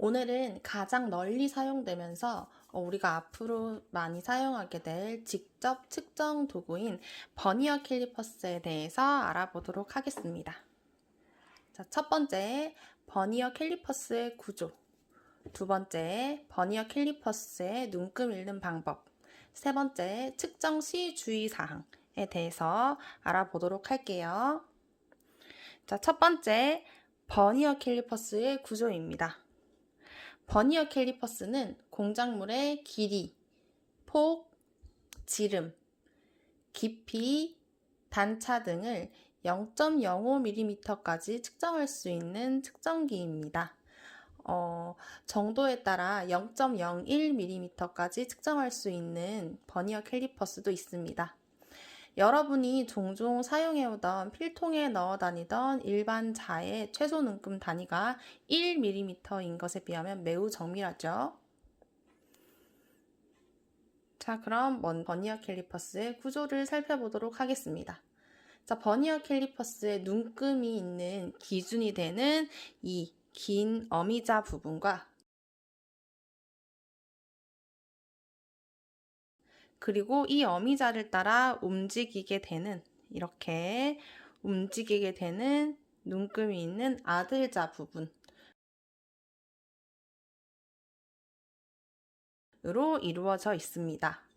오늘은 가장 널리 사용되면서 어, 우리가 앞으로 많이 사용하게 될 직접 측정 도구인 버니어 캘리퍼스에 대해서 알아보도록 하겠습니다. 자, 첫 번째, 버니어 캘리퍼스의 구조. 두 번째, 버니어 캘리퍼스의 눈금 읽는 방법. 세 번째, 측정 시 주의사항에 대해서 알아보도록 할게요. 자, 첫 번째, 버니어 캘리퍼스의 구조입니다. 버니어 캘리퍼스는 공작물의 길이, 폭, 지름, 깊이, 단차 등을 0.05mm까지 측정할 수 있는 측정기입니다. 어, 정도에 따라 0.01mm까지 측정할 수 있는 버니어 캘리퍼스도 있습니다. 여러분이 종종 사용해오던 필통에 넣어 다니던 일반 자의 최소 눈금 단위가 1mm인 것에 비하면 매우 정밀하죠. 자, 그럼 먼 버니어 캘리퍼스의 구조를 살펴보도록 하겠습니다. 자, 버니어 캘리퍼스의 눈금이 있는 기준이 되는 이 긴 어미자 부분과 그리고 이 어미자를 따라 움직이게 되는 이렇게 움직이게 되는 눈금이 있는 아들자 부분 으로 이루어져 있습니다.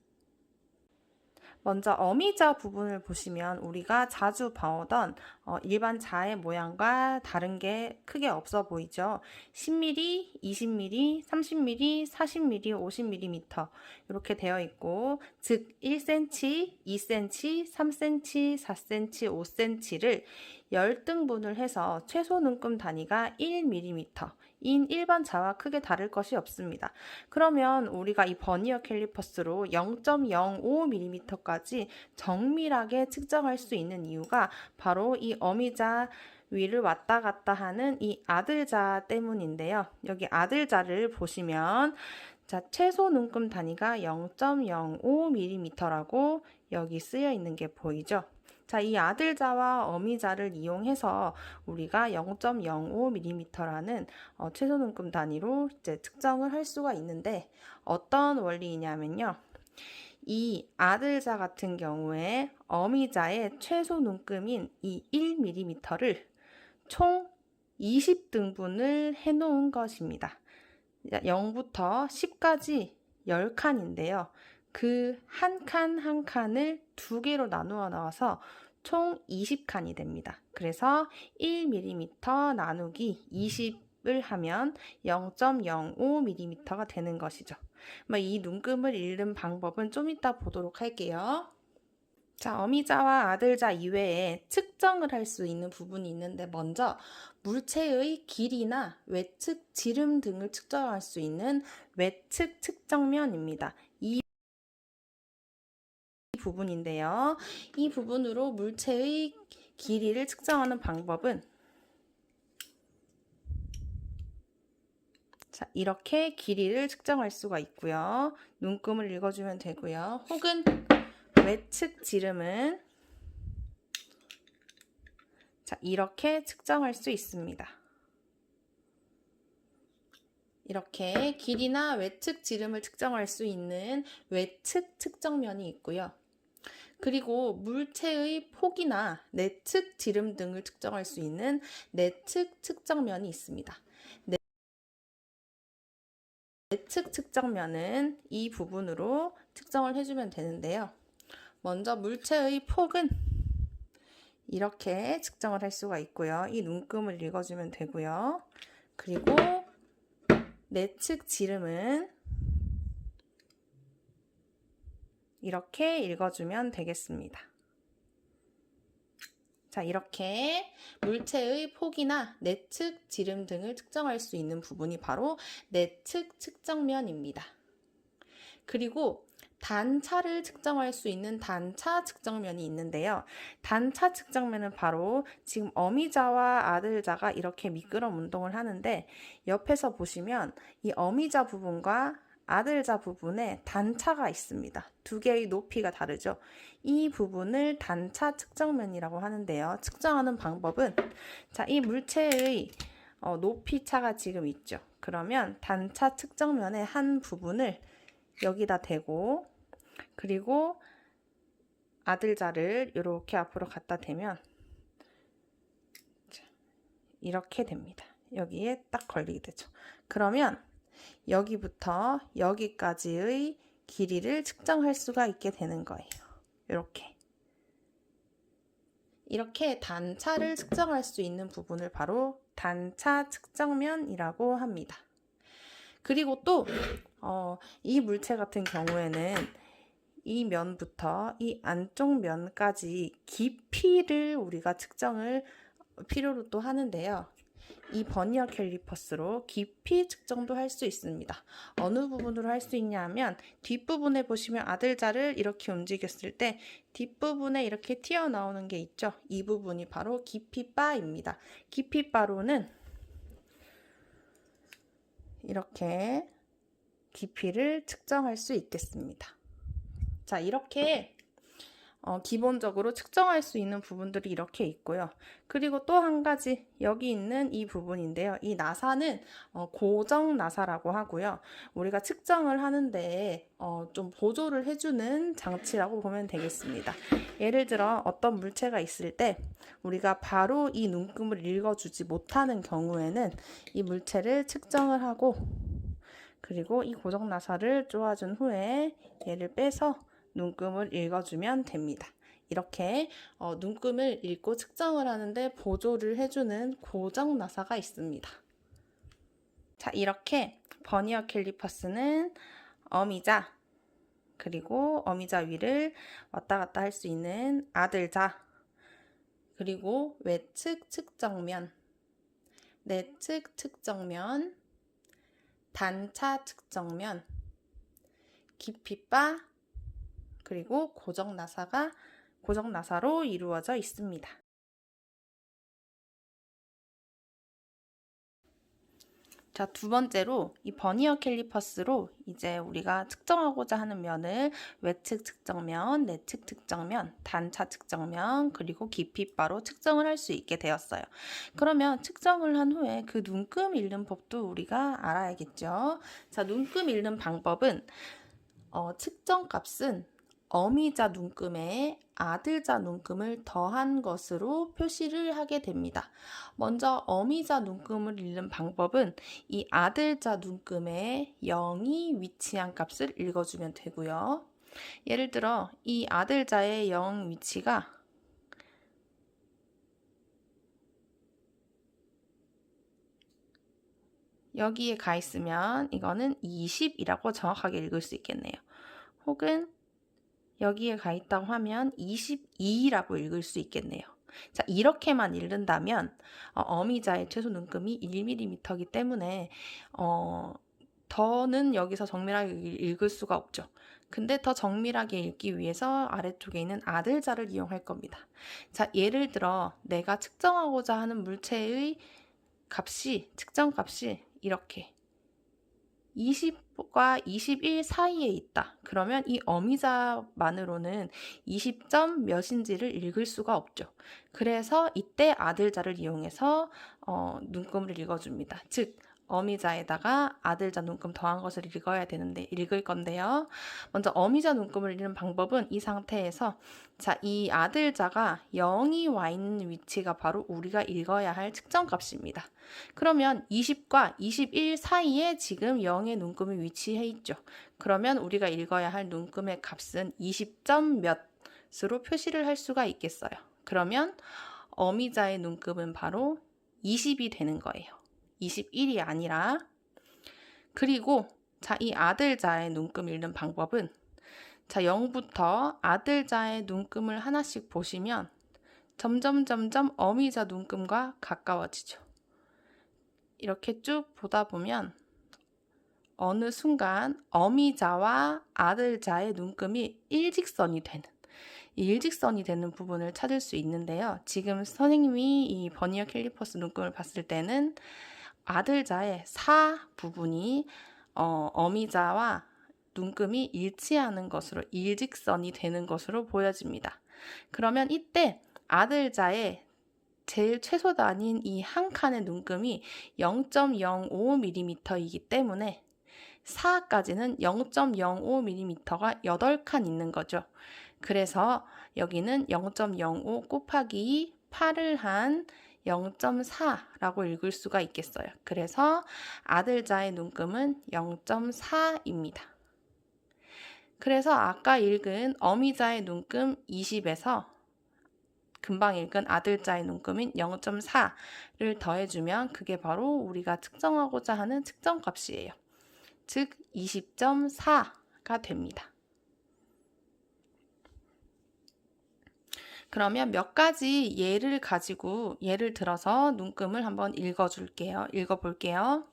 먼저 어미자 부분을 보시면 우리가 자주 봐오던 어, 일반 자의 모양과 다른 게 크게 없어 보이죠. 10mm, 20mm, 30mm, 40mm, 50mm 이렇게 되어 있고 즉 1cm, 2cm, 3cm, 4cm, 5cm를 열등분을 해서 최소 눈금 단위가 1mm 인 일반 자와 크게 다를 것이 없습니다. 그러면 우리가 이 버니어 캘리퍼스로 0.05mm까지 정밀하게 측정할 수 있는 이유가 바로 이 어미자 위를 왔다 갔다 하는 이 아들자 때문인데요. 여기 아들자를 보시면 자, 최소 눈금 단위가 0.05mm라고 여기 쓰여 있는 게 보이죠? 자, 이 아들자와 어미자를 이용해서 우리가 0.05mm라는 어, 최소 눈금 단위로 이제 측정을 할 수가 있는데 어떤 원리이냐면요. 이 아들자 같은 경우에 어미자의 최소 눈금인 이 1mm를 총 20등분을 해 놓은 것입니다. 0부터 10까지 10칸인데요. 그 한 칸 한 칸을 두 개로 나누어 나와서 총 20칸이 됩니다. 그래서 1mm 나누기 20을 하면 0.05mm가 되는 것이죠. 뭐이 눈금을 읽는 방법은 좀 이따 보도록 할게요. 자, 어미자와 아들자 이외에 측정을 할 수 있는 부분이 있는데 먼저 물체의 길이나 외측 지름 등을 측정할 수 있는 외측 측정면입니다. 이 부분인데요. 이 부분으로 물체의 길이를 측정하는 방법은 자, 이렇게 길이를 측정할 수가 있고요. 눈금을 읽어주면 되고요. 혹은 외측 지름은 자, 이렇게 측정할 수 있습니다. 이렇게 길이나 외측 지름을 측정할 수 있는 외측 측정면이 있고요. 그리고 물체의 폭이나 내측 지름 등을 측정할 수 있는 내측 측정면이 있습니다. 내측 측정면은 이 부분으로 측정을 해주면 되는데요. 먼저 물체의 폭은 이렇게 측정을 할 수가 있고요. 이 눈금을 읽어주면 되고요. 그리고 내측 지름은 이렇게 읽어주면 되겠습니다. 자, 이렇게 물체의 폭이나 내측 지름 등을 측정할 수 있는 부분이 바로 내측 측정면입니다. 그리고 단차를 측정할 수 있는 단차 측정면이 있는데요. 단차 측정면은 바로 지금 어미자와 아들자가 이렇게 미끄럼 운동을 하는데 옆에서 보시면 이 어미자 부분과 아들자 부분에 단차가 있습니다. 두 개의 높이가 다르죠. 이 부분을 단차 측정면이라고 하는데요. 측정하는 방법은 자, 이 물체의 어, 높이 차가 지금 있죠. 그러면 단차 측정면의 한 부분을 여기다 대고 그리고 아들자를 이렇게 앞으로 갖다 대면 자, 이렇게 됩니다. 여기에 딱 걸리게 되죠. 그러면 여기부터 여기까지의 길이를 측정할 수가 있게 되는 거예요. 이렇게. 이렇게 단차를 측정할 수 있는 부분을 바로 단차 측정면이라고 합니다. 그리고 또, 어, 이 물체 같은 경우에는 이 면부터 이 안쪽 면까지 깊이를 우리가 측정을 필요로 또 하는데요. 이 버니어 캘리퍼스로 깊이 측정도 할 수 있습니다. 어느 부분으로 할 수 있냐면 뒷부분에 보시면 아들자를 이렇게 움직였을 때 뒷부분에 이렇게 튀어나오는 게 있죠. 이 부분이 바로 깊이 바입니다. 깊이 바로는 이렇게 깊이를 측정할 수 있겠습니다. 자, 이렇게 어, 기본적으로 측정할 수 있는 부분들이 이렇게 있고요. 그리고 또 한 가지 여기 있는 이 부분인데요. 이 나사는 어, 고정 나사라고 하고요. 우리가 측정을 하는데 어, 좀 보조를 해주는 장치라고 보면 되겠습니다. 예를 들어 어떤 물체가 있을 때 우리가 바로 이 눈금을 읽어주지 못하는 경우에는 이 물체를 측정을 하고 그리고 이 고정 나사를 쪼아준 후에 얘를 빼서 눈금을 읽어주면 됩니다. 이렇게 어, 눈금을 읽고 측정을 하는데 보조를 해주는 고정 나사가 있습니다. 자, 이렇게 버니어 캘리퍼스는 어미자 그리고 어미자 위를 왔다 갔다 할 수 있는 아들자 그리고 외측 측정면 내측 측정면 단차 측정면 깊이바 그리고 고정 나사가 고정 나사로 이루어져 있습니다. 자, 두 번째로 이 버니어 캘리퍼스로 이제 우리가 측정하고자 하는 면을 외측 측정면, 내측 측정면, 단차 측정면, 그리고 깊이 바로 측정을 할 수 있게 되었어요. 그러면 측정을 한 후에 그 눈금 읽는 법도 우리가 알아야겠죠. 자, 눈금 읽는 방법은 어, 측정 값은 어미자 눈금에 아들자 눈금을 더한 것으로 표시를 하게 됩니다. 먼저 어미자 눈금을 읽는 방법은 이 아들자 눈금에 0이 위치한 값을 읽어주면 되고요. 예를 들어 이 아들자의 0 위치가 여기에 가 있으면 이거는 20이라고 정확하게 읽을 수 있겠네요. 혹은 여기에 가 있다고 하면 22라고 읽을 수 있겠네요. 자, 이렇게만 읽는다면 어, 미자의 최소 눈금이 1mm이기 때문에 어, 더는 여기서 정밀하게 읽을 수가 없죠. 근데 더 정밀하게 읽기 위해서 아래쪽에 있는 아들자를 이용할 겁니다. 자, 예를 들어 내가 측정하고자 하는 물체의 값이 측정 값이 이렇게 20과 21 사이에 있다. 그러면 이 어미자만으로는 20점 몇인지를 읽을 수가 없죠. 그래서 이때 아들자를 이용해서 어, 눈금을 읽어줍니다. 즉 어미자에다가 아들자 눈금 더한 것을 읽어야 되는데 읽을 건데요. 먼저 어미자 눈금을 읽는 방법은 이 상태에서 자, 이 아들자가 0이 와 있는 위치가 바로 우리가 읽어야 할 측정 값입니다. 그러면 20과 21 사이에 지금 0의 눈금이 위치해 있죠. 그러면 우리가 읽어야 할 눈금의 값은 20점 몇으로 표시를 할 수가 있겠어요. 그러면 어미자의 눈금은 바로 20이 되는 거예요. 21이 아니라 그리고 자, 이 아들자의 눈금 읽는 방법은 자, 0부터 아들자의 눈금을 하나씩 보시면 점점 점점 어미자 눈금과 가까워지죠. 이렇게 쭉 보다 보면 어느 순간 어미자와 아들자의 눈금이 일직선이 되는 일직선이 되는 부분을 찾을 수 있는데요. 지금 선생님이 이 버니어 캘리퍼스 눈금을 봤을 때는 아들자의 사 부분이 어, 어미자와 눈금이 일치하는 것으로 일직선이 되는 것으로 보여집니다. 그러면 이때 아들자의 제일 최소 단위인 이 한 칸의 눈금이 0.05mm이기 때문에 4까지는 0.05mm가 8칸 있는 거죠. 그래서 여기는 0.05 곱하기 8을 한 0.4라고 읽을 수가 있겠어요. 그래서 아들자의 눈금은 0.4입니다. 그래서 아까 읽은 어미자의 눈금 20에서 금방 읽은 아들자의 눈금인 0.4를 더해주면 그게 바로 우리가 측정하고자 하는 측정값이에요. 즉 20.4가 됩니다. 그러면 몇 가지 예를 가지고 예를 들어서 눈금을 한번 읽어 줄게요. 읽어 볼게요.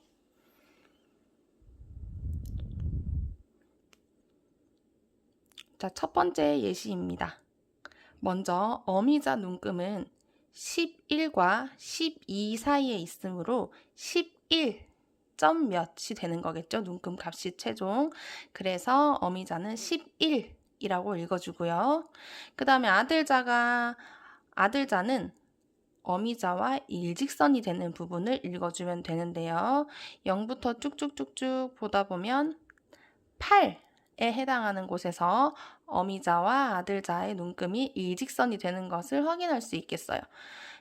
자, 첫 번째 예시입니다. 먼저 어미자 눈금은 11과 12 사이에 있으므로 11 점 몇이 되는 거겠죠. 눈금 값이 최종. 그래서 어미자는 11 이라고 읽어주고요. 그 다음에 아들자가 아들자는 어미자와 일직선이 되는 부분을 읽어주면 되는데요. 0부터 쭉쭉쭉쭉 보다 보면 8에 해당하는 곳에서 어미자와 아들자의 눈금이 일직선이 되는 것을 확인할 수 있겠어요.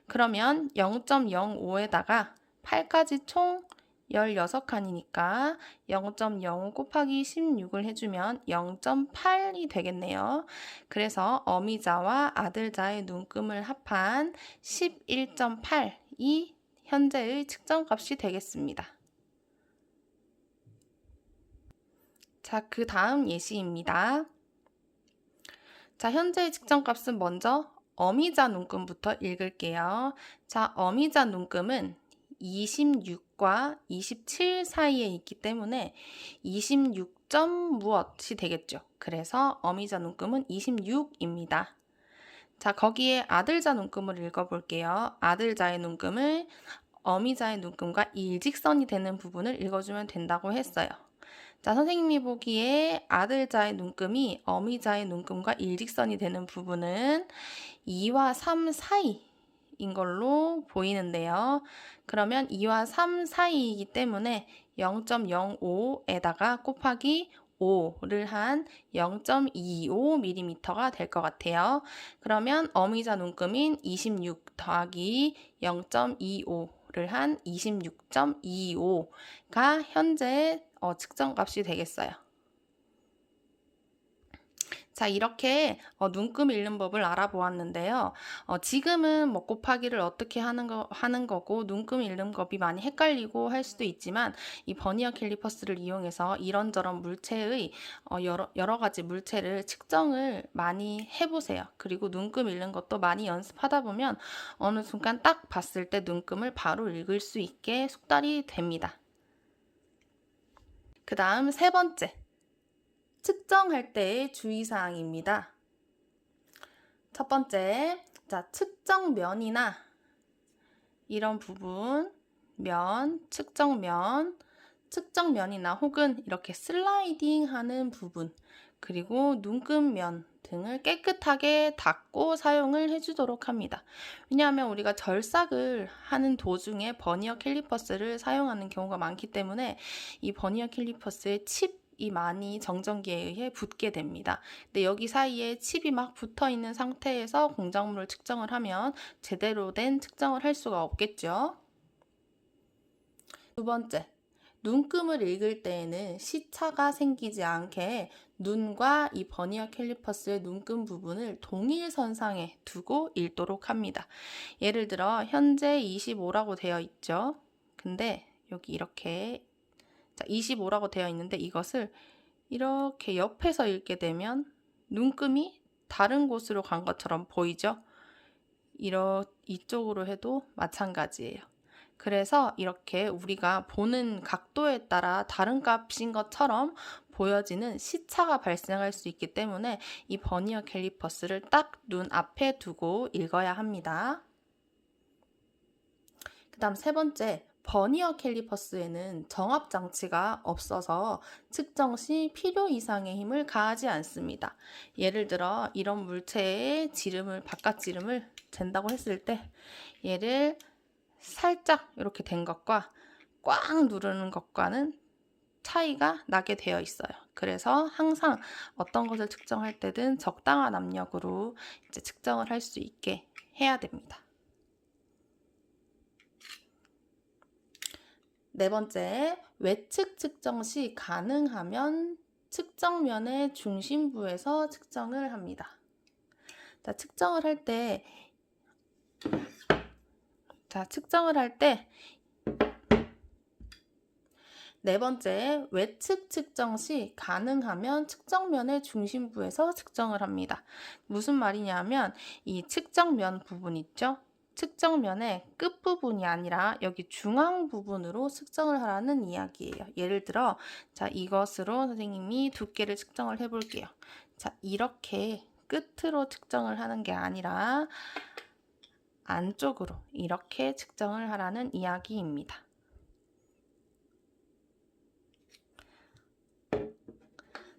그러면 0.05에다가 8까지 총 16칸이니까 0.05 곱하기 16을 해주면 0.8이 되겠네요. 그래서 어미자와 아들자의 눈금을 합한 11.8이 현재의 측정값이 되겠습니다. 자, 그 다음 예시입니다. 자, 현재의 측정값은 먼저 어미자 눈금부터 읽을게요. 자, 어미자 눈금은 26과 27 사이에 있기 때문에 26 점 무엇이 되겠죠. 그래서 어미자 눈금은 26입니다. 자, 거기에 아들자 눈금을 읽어볼게요. 아들자의 눈금을 어미자의 눈금과 일직선이 되는 부분을 읽어주면 된다고 했어요. 자, 선생님이 보기에 아들자의 눈금이 어미자의 눈금과 일직선이 되는 부분은 2와 3 사이 인 걸로 보이는데요. 그러면 2와 3 사이이기 때문에 0.05에다가 곱하기 5를 한 0.25mm가 될 것 같아요. 그러면 어미자 눈금인 26 더하기 0.25를 한 26.25가 현재 어, 측정값이 되겠어요. 자, 이렇게 어, 눈금 읽는 법을 알아보았는데요. 어, 지금은 뭐 곱하기를 어떻게 하는, 거, 하는 거고 눈금 읽는 법이 많이 헷갈리고 할 수도 있지만 이 버니어 캘리퍼스를 이용해서 이런저런 물체의 어, 여러, 여러 가지 물체를 측정을 많이 해보세요. 그리고 눈금 읽는 것도 많이 연습하다 보면 어느 순간 딱 봤을 때 눈금을 바로 읽을 수 있게 숙달이 됩니다. 그 다음 세 번째. 측정할 때의 주의사항입니다. 첫 번째, 자, 측정면이나 이런 부분, 면, 측정면, 측정면이나 혹은 이렇게 슬라이딩 하는 부분, 그리고 눈금면 등을 깨끗하게 닦고 사용을 해주도록 합니다. 왜냐하면 우리가 절삭을 하는 도중에 버니어 캘리퍼스를 사용하는 경우가 많기 때문에 이 버니어 캘리퍼스의 칩 이 많이 정전기에 의해 붙게 됩니다. 근데 여기 사이에 칩이 막 붙어 있는 상태에서 공작물을 측정을 하면 제대로 된 측정을 할 수가 없겠죠. 두 번째, 눈금을 읽을 때에는 시차가 생기지 않게 눈과 이 버니어 캘리퍼스의 눈금 부분을 동일선상에 두고 읽도록 합니다. 예를 들어 현재 25라고 되어 있죠. 근데 여기 이렇게 자, 25라고 되어 있는데 이것을 이렇게 옆에서 읽게 되면 눈금이 다른 곳으로 간 것처럼 보이죠? 이러, 이쪽으로 해도 마찬가지예요. 그래서 이렇게 우리가 보는 각도에 따라 다른 값인 것처럼 보여지는 시차가 발생할 수 있기 때문에 이 버니어 캘리퍼스를 딱 눈 앞에 두고 읽어야 합니다. 그 다음 세 번째, 버니어 캘리퍼스에는 정압 장치가 없어서 측정 시 필요 이상의 힘을 가하지 않습니다. 예를 들어 이런 물체의 지름을 바깥 지름을 잰다고 했을 때 얘를 살짝 이렇게 된 것과 꽉 누르는 것과는 차이가 나게 되어 있어요. 그래서 항상 어떤 것을 측정할 때든 적당한 압력으로 이제 측정을 할 수 있게 해야 됩니다. 네 번째, 외측 측정 시 가능하면 측정면의 중심부에서 측정을 합니다. 자, 측정을 할 때, 자, 측정을 할 때, 네 번째, 외측 측정 시 가능하면 측정면의 중심부에서 측정을 합니다. 무슨 말이냐면, 이 측정면 부분 있죠? 측정면의 끝부분이 아니라 여기 중앙 부분으로 측정을 하라는 이야기예요. 예를 들어, 자, 이것으로 선생님이 두께를 측정을 해 볼게요. 자, 이렇게 끝으로 측정을 하는 게 아니라 안쪽으로 이렇게 측정을 하라는 이야기입니다.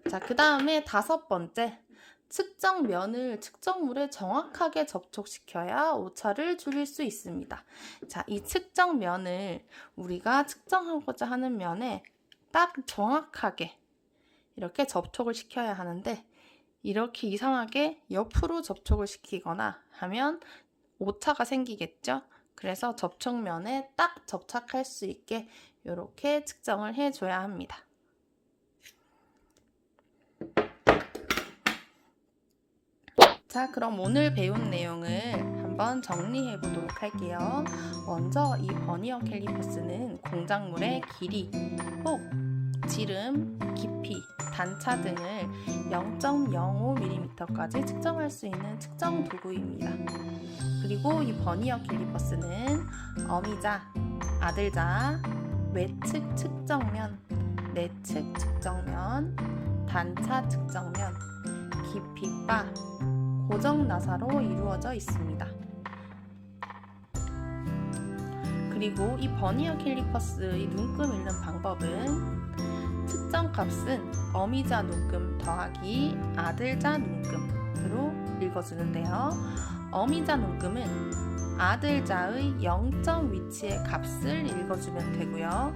자, 그 다음에 다섯 번째. 측정면을 측정물에 정확하게 접촉시켜야 오차를 줄일 수 있습니다. 자, 이 측정면을 우리가 측정하고자 하는 면에 딱 정확하게 이렇게 접촉을 시켜야 하는데 이렇게 이상하게 옆으로 접촉을 시키거나 하면 오차가 생기겠죠? 그래서 접촉면에 딱 접착할 수 있게 이렇게 측정을 해줘야 합니다. 자, 그럼 오늘 배운 내용을 한번 정리해 보도록 할게요. 먼저 이 버니어 캘리퍼스는 공작물의 길이, 혹, 지름, 깊이, 단차 등을 0.05mm까지 측정할 수 있는 측정 도구입니다. 그리고 이 버니어 캘리퍼스는 어미자, 아들자, 외측 측정면, 내측 측정면, 단차 측정면, 깊이바, 고정 나사로 이루어져 있습니다. 그리고 이 버니어 캘리퍼스의 눈금 읽는 방법은 측정 값은 어미자 눈금 더하기 아들자 눈금으로 읽어주는데요. 어미자 눈금은 아들자의 0점 위치의 값을 읽어주면 되고요.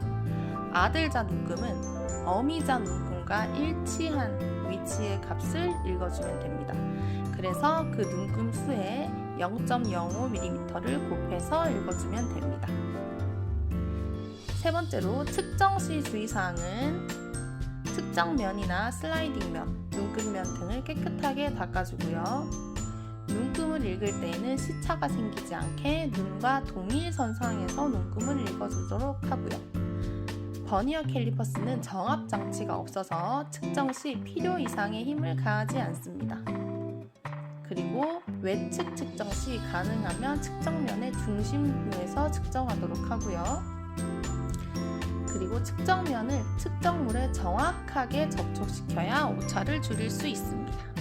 아들자 눈금은 어미자 눈금과 일치한 위치의 값을 읽어주면 됩니다. 그래서 그 눈금 수에 0.05mm를 곱해서 읽어주면 됩니다. 세 번째로 측정 시 주의사항은 측정면이나 슬라이딩면, 눈금면 등을 깨끗하게 닦아주고요. 눈금을 읽을 때에는 시차가 생기지 않게 눈과 동일선 상에서 눈금을 읽어주도록 하고요. 버니어 캘리퍼스는 정압 장치가 없어서 측정 시 필요 이상의 힘을 가하지 않습니다. 그리고 외측 측정 시 가능하면 측정면의 중심부에서 측정하도록 하고요. 그리고 측정면을 측정물에 정확하게 접촉시켜야 오차를 줄일 수 있습니다.